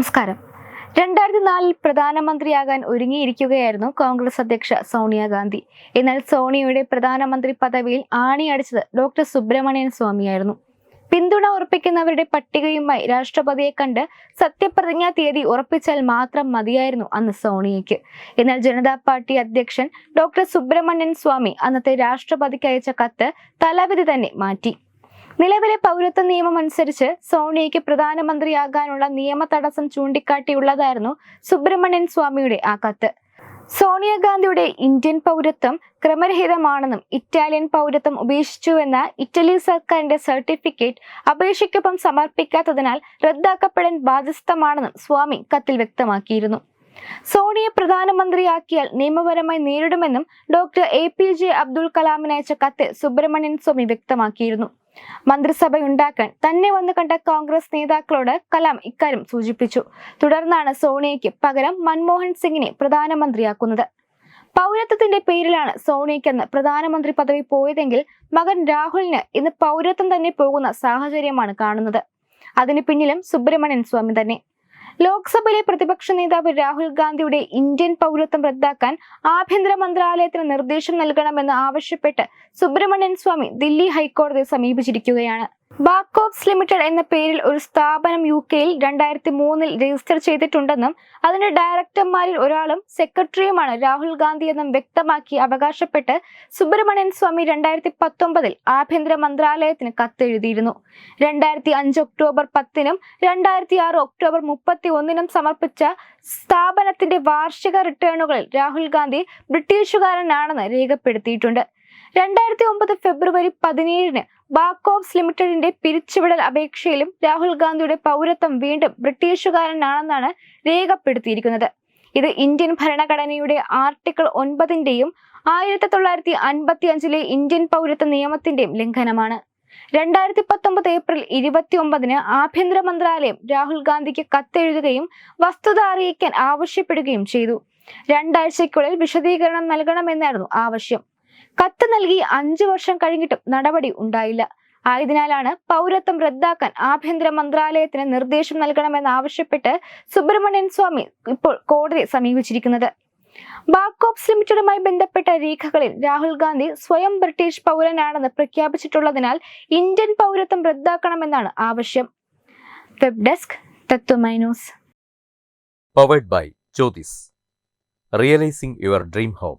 നമസ്കാരം. രണ്ടായിരത്തി നാലിൽ പ്രധാനമന്ത്രിയാകാൻ ഒരുങ്ങിയിരിക്കുകയായിരുന്നു കോൺഗ്രസ് അധ്യക്ഷ സോണിയാഗാന്ധി എന്നാൽ സോണിയയുടെ പ്രധാനമന്ത്രി പദവിയിൽ ആണിയടിച്ചത് ഡോക്ടർ സുബ്രഹ്മണ്യൻ സ്വാമിയായിരുന്നു. പിന്തുണ ഉറപ്പിക്കുന്നവരുടെ പട്ടികയുമായി രാഷ്ട്രപതിയെ കണ്ട് സത്യപ്രതിജ്ഞാ തീയതി ഉറപ്പിച്ചാൽ മാത്രം മതിയായിരുന്നു അന്ന് സോണിയയ്ക്ക്. എന്നാൽ ജനതാ പാർട്ടി അധ്യക്ഷൻ ഡോക്ടർ സുബ്രഹ്മണ്യൻ സ്വാമി അന്നത്തെ രാഷ്ട്രപതിക്ക് അയച്ച കത്ത് തലവിധി തന്നെ മാറ്റി. നിലവിലെ പൗരത്വ നിയമം അനുസരിച്ച് സോണിയയ്ക്ക് പ്രധാനമന്ത്രിയാകാനുള്ള നിയമ തടസ്സം ചൂണ്ടിക്കാട്ടിയുള്ളതായിരുന്നു സുബ്രഹ്മണ്യൻ സ്വാമിയുടെ ആ കത്ത്. സോണിയാഗാന്ധിയുടെ ഇന്ത്യൻ പൗരത്വം ക്രമരഹിതമാണെന്നും ഇറ്റാലിയൻ പൗരത്വം ഉപേക്ഷിച്ചുവെന്ന ഇറ്റലി സർക്കാരിന്റെ സർട്ടിഫിക്കറ്റ് അപേക്ഷയ്ക്കൊപ്പം സമർപ്പിക്കാത്തതിനാൽ റദ്ദാക്കപ്പെടാൻ ബാധ്യസ്ഥമാണെന്നും സ്വാമി കത്തിൽ വ്യക്തമാക്കിയിരുന്നു. സോണിയെ പ്രധാനമന്ത്രിയാക്കിയാൽ നിയമപരമായി നേരിടുമെന്നും doctor A P J Abdul കലാമിന് അയച്ച കത്ത് സുബ്രഹ്മണ്യൻ സ്വാമി വ്യക്തമാക്കിയിരുന്നു. മന്ത്രിസഭയുണ്ടാക്കാൻ തന്നെ വന്നു കണ്ട കോൺഗ്രസ് നേതാക്കളോട് കലാം ഇക്കാര്യം സൂചിപ്പിച്ചു. തുടർന്നാണ് സോണിയയ്ക്ക് പകരം മൻമോഹൻ സിംഗിനെ പ്രധാനമന്ത്രിയാക്കുന്നത്. പൗരത്വത്തിന്റെ പേരിലാണ് സോണിയയ്ക്കെന്ന് പ്രധാനമന്ത്രി പദവി പോയതെങ്കിൽ മകൻ രാഹുലിന് ഇന്ന് പൗരത്വം തന്നെ പോകുന്ന സാഹചര്യമാണ് കാണുന്നത്. അതിന് പിന്നിലും സുബ്രഹ്മണ്യൻ സ്വാമി തന്നെ. ലോക്സഭയിലെ പ്രതിപക്ഷ നേതാവ് രാഹുൽ ഗാന്ധിയുടെ ഇന്ത്യൻ പൗരത്വം റദ്ദാക്കാൻ ആഭ്യന്തര മന്ത്രാലയത്തിന് നിർദ്ദേശം നൽകണമെന്ന് ആവശ്യപ്പെട്ട് സുബ്രഹ്മണ്യൻ സ്വാമി ദില്ലി ഹൈക്കോടതിയെ സമീപിച്ചിരിക്കുകയാണ്. ബാക്കോപ്സ് ലിമിറ്റഡ് എന്ന പേരിൽ ഒരു സ്ഥാപനം യു കെയിൽ രണ്ടായിരത്തി മൂന്നിൽ രജിസ്റ്റർ ചെയ്തിട്ടുണ്ടെന്നും അതിന്റെ ഡയറക്ടർമാരിൽ ഒരാളും സെക്രട്ടറിയുമാണ് രാഹുൽ ഗാന്ധി എന്നും വ്യക്തമാക്കി അവകാശപ്പെട്ട് സുബ്രഹ്മണ്യൻ സ്വാമി രണ്ടായിരത്തി പത്തൊമ്പതിൽ ആഭ്യന്തര മന്ത്രാലയത്തിന് കത്തെഴുതിയിരുന്നു. രണ്ടായിരത്തി അഞ്ച് ഒക്ടോബർ പത്തിനും രണ്ടായിരത്തി ആറ് ഒക്ടോബർ മുപ്പത്തി ഒന്നിനും സമർപ്പിച്ച സ്ഥാപനത്തിന്റെ വാർഷിക റിട്ടേണുകളിൽ രാഹുൽ ഗാന്ധി ബ്രിട്ടീഷുകാരനാണെന്ന് രേഖപ്പെടുത്തിയിട്ടുണ്ട്. രണ്ടായിരത്തി ഒമ്പത് ഫെബ്രുവരി പതിനേഴിന് ബാക്കോപ്സ് ലിമിറ്റഡിന്റെ പിരിച്ചുവിടൽ അപേക്ഷയിലും രാഹുൽ ഗാന്ധിയുടെ പൗരത്വം വീണ്ടും ബ്രിട്ടീഷുകാരനാണെന്നാണ് രേഖപ്പെടുത്തിയിരിക്കുന്നത്. ഇത് ഇന്ത്യൻ ഭരണഘടനയുടെ ആർട്ടിക്കിൾ ഒൻപതിന്റെയും ആയിരത്തി തൊള്ളായിരത്തി അൻപത്തി അഞ്ചിലെ ഇന്ത്യൻ പൗരത്വ നിയമത്തിന്റെയും ലംഘനമാണ്. രണ്ടായിരത്തി പത്തൊമ്പത് ഏപ്രിൽ ഇരുപത്തി ഒമ്പതിന് ആഭ്യന്തര മന്ത്രാലയം രാഹുൽ ഗാന്ധിക്ക് കത്തെഴുതുകയും വസ്തുത അറിയിക്കാൻ ആവശ്യപ്പെടുകയും ചെയ്തു. രണ്ടാഴ്ചയ്ക്കുള്ളിൽ വിശദീകരണം നൽകണമെന്നായിരുന്നു ആവശ്യം. കത്ത് നൽകി അഞ്ചു വർഷം കഴിഞ്ഞിട്ടും നടപടി ഉണ്ടായില്ല. ആയതിനാലാണ് പൗരത്വം റദ്ദാക്കാൻ ആഭ്യന്തര മന്ത്രാലയത്തിന് നിർദ്ദേശം നൽകണമെന്ന് ആവശ്യപ്പെട്ട് സുബ്രഹ്മണ്യൻ സ്വാമി ഇപ്പോൾ കോടതിയെ സമീപിച്ചിരിക്കുന്നത്. ബാക്കോപ്സ് ലിമിറ്റഡുമായി ബന്ധപ്പെട്ട രേഖകളിൽ രാഹുൽ ഗാന്ധി സ്വയം ബ്രിട്ടീഷ് പൗരനാണെന്ന് പ്രഖ്യാപിച്ചിട്ടുള്ളതിനാൽ ഇന്ത്യൻ പൗരത്വം റദ്ദാക്കണമെന്നാണ് ആവശ്യം. Web desk തത്വമൈനൂസ് powered by Jyothis realising your dream home